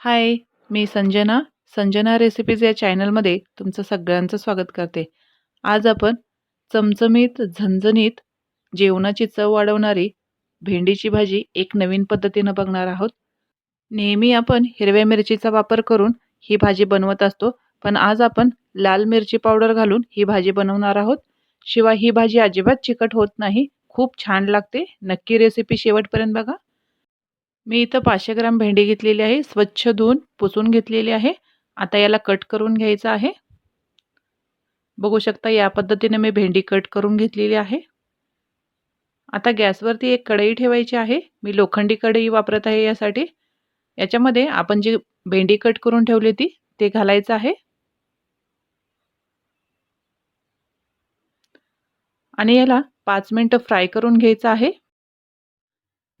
हाय मी संजना. संजना रेसिपीज या चॅनलमध्ये तुमचं सगळ्यांचं स्वागत करते. आज आपण चमचमीत झणझणीत जेवणाची चव वाढवणारी भेंडीची भाजी एक नवीन पद्धतीनं बघणार आहोत. नेहमी आपण हिरव्या मिरचीचा वापर करून ही भाजी बनवत असतो पण आज आपण लाल मिरची पावडर घालून ही भाजी बनवणार आहोत. शिवाय ही भाजी अजिबात चिकट होत नाही खूप छान लागते. नक्की रेसिपी शेवटपर्यंत बघा. मी इथं पाचशे ग्राम भेंडी घेतलेली आहे स्वच्छ धुवून पुसून घेतलेली आहे. आता याला कट करून घ्यायचं आहे. बघू शकता या पद्धतीने मी भेंडी कट करून घेतलेली आहे. आता गॅसवरती एक कढई ठेवायची आहे. मी लोखंडी कढई वापरत आहे यासाठी. याच्यामध्ये आपण जी भेंडी कट करून ठेवली ती ते घालायचं आहे. आणि याला पाच मिनटं फ्राय करून घ्यायचं आहे.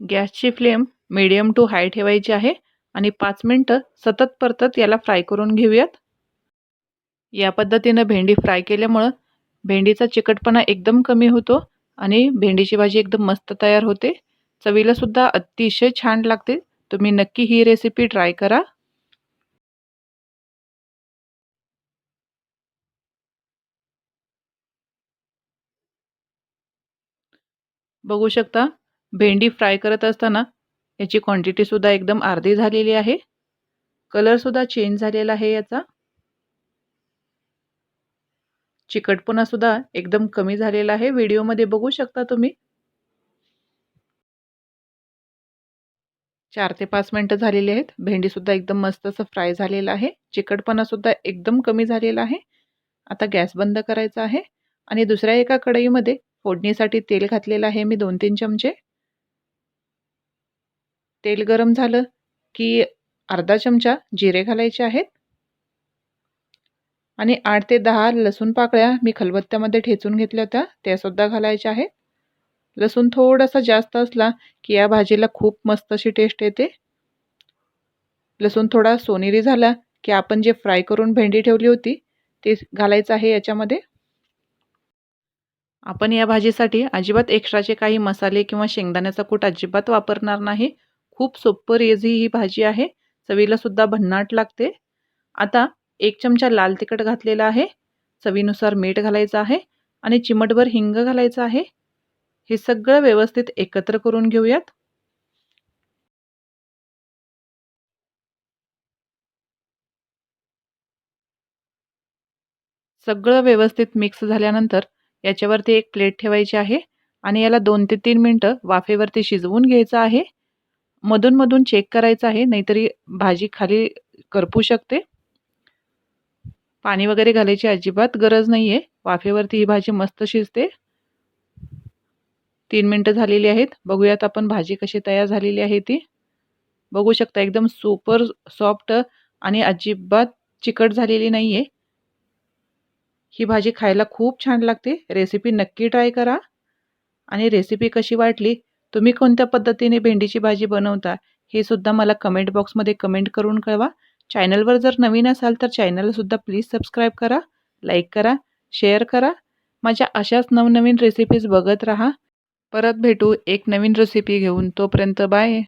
गॅसची फ्लेम मीडियम टू हाय ठेवायची आहे. आणि पाच मिनटं सतत परतत याला फ्राय करून घेऊयात. या पद्धतीनं भेंडी फ्राय केल्यामुळं भेंडीचा चिकटपणा एकदम कमी होतो आणि भेंडीची भाजी एकदम मस्त तयार होते. चवीलासुद्धा अतिशय छान लागते. तुम्ही नक्की ही रेसिपी ट्राय करा. बघू शकता भेंडी फ्राय करत असताना याची क्वांटिटीसुद्धा एकदम अर्धी झालेली आहे. कलरसुद्धा चेंज झालेला आहे याचा. चिकटपणासुद्धा एकदम कमी झालेला आहे. व्हिडिओमध्ये बघू शकता तुम्ही. चार ते पाच मिनटं झालेली आहेत. भेंडीसुद्धा एकदम मस्त असं फ्राय झालेलं आहे. चिकटपणासुद्धा एकदम कमी झालेला आहे. आता गॅस बंद करायचा आहे. आणि दुसऱ्या एका कढईमध्ये फोडणीसाठी तेल घातलेलं आहे मी दोन तीन चमचे. तेल गरम झालं की अर्धा चमचा जिरे घालायचे आहेत. आणि आठ ते दहा लसूण पाकळ्या मी खलबत्त्यामध्ये ठेचून घेतल्या होत्या त्यासुद्धा घालायच्या आहेत. लसूण थोडासा जास्त असला की या भाजीला खूप मस्त अशी टेस्ट येते. लसूण थोडा सोनेरी झाला की आपण जे फ्राय करून भेंडी ठेवली होती ते घालायचं आहे याच्यामध्ये. आपण या भाजीसाठी अजिबात एक्स्ट्राचे काही मसाले किंवा शेंगदाण्याचा कूट अजिबात वापरणार नाही. खूप सोप्पं रेझी ही भाजी आहे. चवीलासुद्धा भन्नाट लागते. आता एक चमचा लाल तिखट घातलेला आहे. चवीनुसार मीठ घालायचं आहे आणि चिमटभर हिंग घालायचं आहे. हे सगळं व्यवस्थित एकत्र करून घेऊयात. सगळं व्यवस्थित मिक्स झाल्यानंतर याच्यावरती एक प्लेट ठेवायची आहे आणि याला दोन ते तीन मिनटं वाफेवरती शिजवून घ्यायचं आहे. मधून मधून चेक करायचं आहे नाहीतरी भाजी खाली करपू शकते. पाणी वगैरे घालायची अजिबात गरज नाही आहे वाफेवरती ही भाजी मस्त शिजते. तीन मिनटं झालेली आहेत. बघूयात आपण भाजी कशी तयार झालेली आहे ती. बघू शकता एकदम सुपर सॉफ्ट आणि अजिबात चिकट झालेली नाही आहे ही भाजी खायला खूप छान लागते. रेसिपी नक्की ट्राय करा. आणि रेसिपी कशी वाटली? तुम्ही कोणत्या पद्धतीने भेंडीची भाजी बनवता हे सुद्धा मला कमेंट बॉक्समध्ये कमेंट करून कळवा. चॅनलवर जर नवीन असाल तर चॅनलसुद्धा प्लीज सबस्क्राईब करा लाईक करा शेअर करा. माझ्या अशाच नवनवीन रेसिपीज बघत राहा. परत भेटू एक नवीन रेसिपी घेऊन. तोपर्यंत बाय